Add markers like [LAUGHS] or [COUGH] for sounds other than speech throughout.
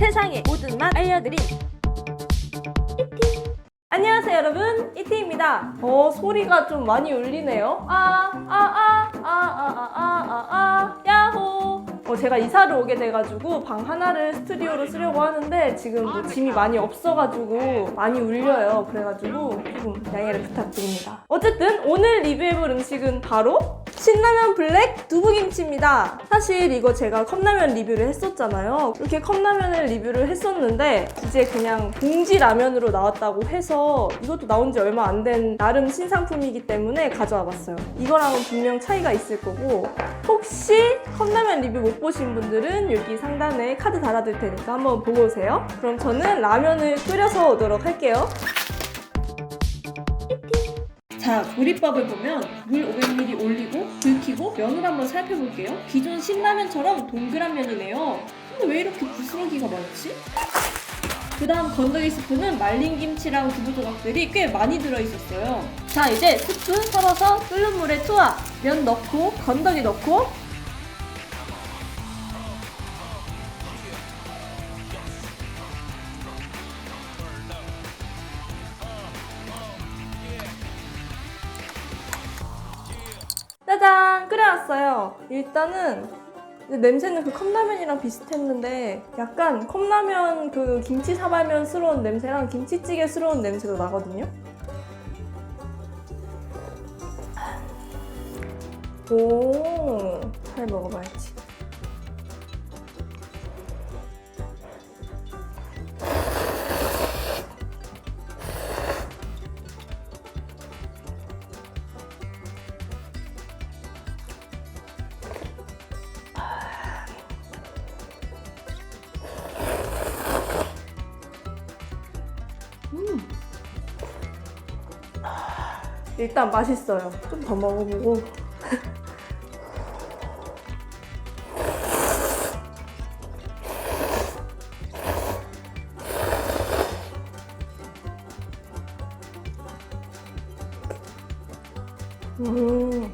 세상의 모든 맛 알려드림. 이팅. 안녕하세요 여러분. 이티입니다. 어 소리가 좀 많이 울리네요. 아 아 아 아 아 아 아아. 야호. 어, 제가 이사를 오게 돼가지고 방 하나를 스튜디오로 쓰려고 하는데 지금 뭐 짐이 많이 없어가지고 많이 울려요. 그래가지고 조금 양해를 부탁드립니다. 어쨌든 오늘 리뷰해볼 음식은 바로 신라면 블랙 두부김치입니다. 사실 이거 제가 컵라면 리뷰를 했었잖아요. 이렇게 컵라면을 리뷰를 했었는데 이제 그냥 봉지 라면으로 나왔다고 해서 이것도 나온 지 얼마 안 된 나름 신상품이기 때문에 가져와 봤어요. 이거랑은 분명 차이가 있을 거고 혹시 컵라면 리뷰 못 보신 분들은 여기 상단에 카드 달아둘 테니까 한번 보고 오세요. 그럼 저는 라면을 끓여서 오도록 할게요. 자, 조리법을 보면 물 500ml 올리고 불 켜고 면을 한번 살펴볼게요. 기존 신라면처럼 동그란 면이네요. 근데 왜 이렇게 부스러기가 많지? 그 다음 건더기 스프는 말린 김치랑 두부 조각들이 꽤 많이 들어있었어요. 자, 이제 스프 썰어서 끓는 물에 투하. 면 넣고 건더기 넣고 짜잔! 끓여왔어요. 일단은 냄새는 그 컵라면이랑 비슷했는데 약간 컵라면 그 김치 사발면스러운 냄새랑 김치찌개스러운 냄새도 나거든요. 오, 잘 먹어봐야지. 일단 맛있어요. 좀 더 먹어보고. [LAUGHS] 음.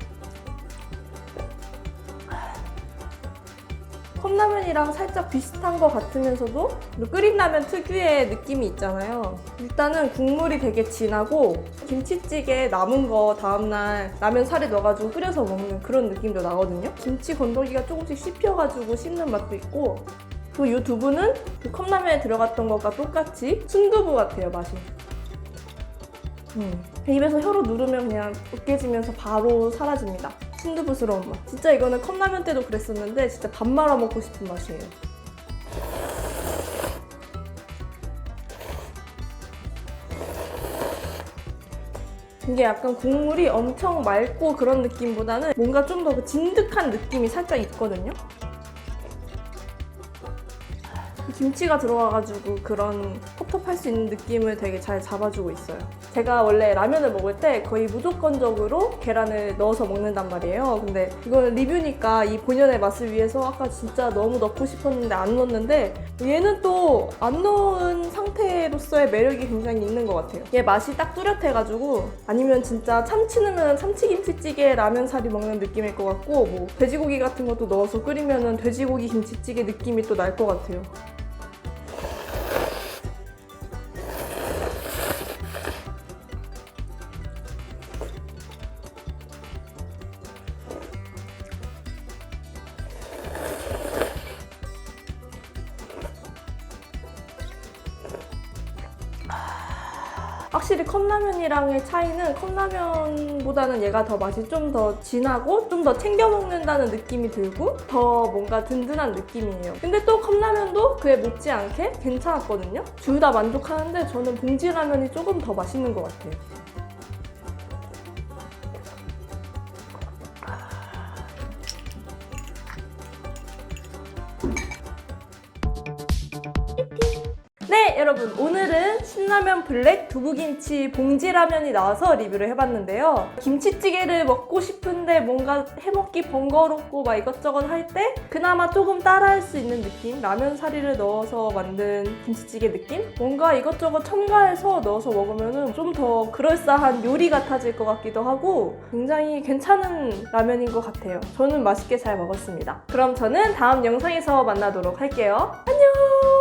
라면이랑 살짝 비슷한 것 같으면서도 끓인 라면 특유의 느낌이 있잖아요. 일단은 국물이 되게 진하고 김치찌개 남은 거 다음날 라면 살에 넣어가지고 끓여서 먹는 그런 느낌도 나거든요. 김치 건더기가 조금씩 씹혀가지고 씹는 맛도 있고 그리고 이 두부는 그 컵라면에 들어갔던 것과 똑같이 순두부 같아요 맛이. 음. 입에서 혀로 누르면 그냥 으깨지면서 바로 사라집니다. 순두부스러운 맛. 진짜 이거는 컵라면 때도 그랬었는데 진짜 밥 말아 먹고 싶은 맛이에요. 이게 약간 국물이 엄청 맑고 그런 느낌보다는 뭔가 좀더그 진득한 느낌이 살짝 있거든요. 김치가 들어와가지고 그런 텁텁할 수 있는 느낌을 되게 잘 잡아주고 있어요. 제가 원래 라면을 먹을 때 거의 무조건적으로 계란을 넣어서 먹는단 말이에요. 근데 이거는 리뷰니까 이 본연의 맛을 위해서 아까 진짜 너무 넣고 싶었는데 안 넣었는데 얘는 또 안 넣은 상태로서의 매력이 굉장히 있는 것 같아요. 얘 맛이 딱 뚜렷해가지고 아니면 진짜 참치 넣으면 참치김치찌개 라면 사리 먹는 느낌일 것 같고 뭐 돼지고기 같은 것도 넣어서 끓이면은 돼지고기 김치찌개 느낌이 또 날 것 같아요. 확실히 컵라면이랑의 차이는 컵라면보다는 얘가 더 맛이 좀 더 진하고 좀 더 챙겨 먹는다는 느낌이 들고 더 뭔가 든든한 느낌이에요. 근데 또 컵라면도 그에 못지않게 괜찮았거든요. 둘 다 만족하는데 저는 봉지라면이 조금 더 맛있는 것 같아요. 네, 여러분. 오늘은 신라면 블랙 두부김치 봉지라면이 나와서 리뷰를 해봤는데요. 김치찌개를 먹고 싶은데 뭔가 해먹기 번거롭고 막 이것저것 할 때 그나마 조금 따라할 수 있는 느낌? 라면 사리를 넣어서 만든 김치찌개 느낌? 뭔가 이것저것 첨가해서 넣어서 먹으면 좀 더 그럴싸한 요리 같아질 것 같기도 하고 굉장히 괜찮은 라면인 것 같아요. 저는 맛있게 잘 먹었습니다. 그럼 저는 다음 영상에서 만나도록 할게요. 안녕!